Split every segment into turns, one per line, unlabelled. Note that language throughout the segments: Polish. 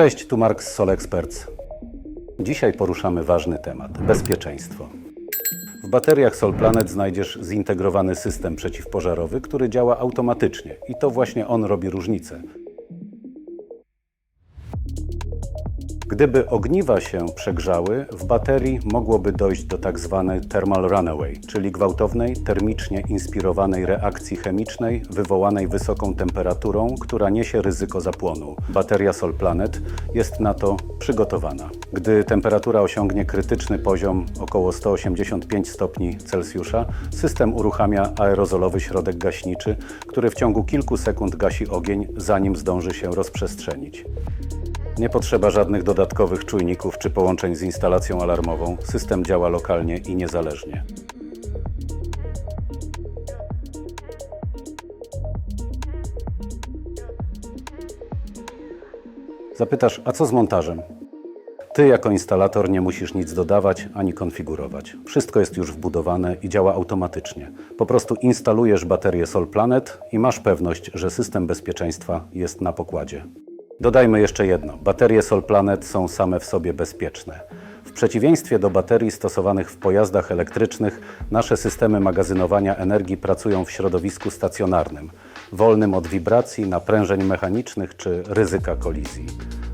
Cześć, tu Mark z Sol Experts. Dzisiaj poruszamy ważny temat bezpieczeństwo. W bateriach Sol Planet znajdziesz zintegrowany system przeciwpożarowy, który działa automatycznie i to właśnie on robi różnicę. Gdyby ogniwa się przegrzały, w baterii mogłoby dojść do tak zwanej thermal runaway, czyli gwałtownej, termicznie inspirowanej reakcji chemicznej wywołanej wysoką temperaturą, która niesie ryzyko zapłonu. Bateria Sol Planet jest na to przygotowana. Gdy temperatura osiągnie krytyczny poziom około 185 stopni Celsjusza, system uruchamia aerozolowy środek gaśniczy, który w ciągu kilku sekund gasi ogień, zanim zdąży się rozprzestrzenić. Nie potrzeba żadnych dodatkowych czujników czy połączeń z instalacją alarmową. System działa lokalnie i niezależnie. Zapytasz, a co z montażem? Ty jako instalator nie musisz nic dodawać ani konfigurować. Wszystko jest już wbudowane i działa automatycznie. Po prostu instalujesz baterię Sol Planet i masz pewność, że system bezpieczeństwa jest na pokładzie. Dodajmy jeszcze jedno. Baterie Sol Planet są same w sobie bezpieczne. W przeciwieństwie do baterii stosowanych w pojazdach elektrycznych, nasze systemy magazynowania energii pracują w środowisku stacjonarnym, wolnym od wibracji, naprężeń mechanicznych czy ryzyka kolizji.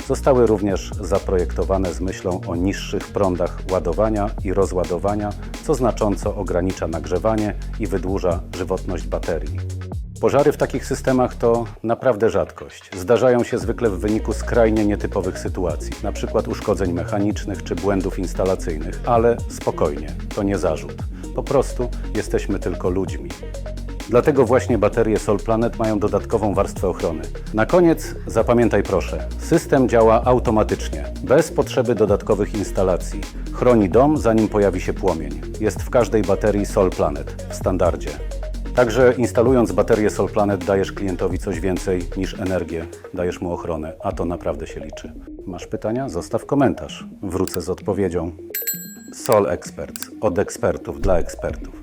Zostały również zaprojektowane z myślą o niższych prądach ładowania i rozładowania, co znacząco ogranicza nagrzewanie i wydłuża żywotność baterii. Pożary w takich systemach to naprawdę rzadkość. Zdarzają się zwykle w wyniku skrajnie nietypowych sytuacji, np. uszkodzeń mechanicznych czy błędów instalacyjnych, ale spokojnie, to nie zarzut. Po prostu jesteśmy tylko ludźmi. Dlatego właśnie baterie Sol Planet mają dodatkową warstwę ochrony. Na koniec zapamiętaj proszę, system działa automatycznie, bez potrzeby dodatkowych instalacji. Chroni dom zanim pojawi się płomień. Jest w każdej baterii Sol Planet w standardzie. Także instalując baterię Sol Planet dajesz klientowi coś więcej niż energię, dajesz mu ochronę, a to naprawdę się liczy. Masz pytania? Zostaw komentarz. Wrócę z odpowiedzią. Sol Experts. Od ekspertów dla ekspertów.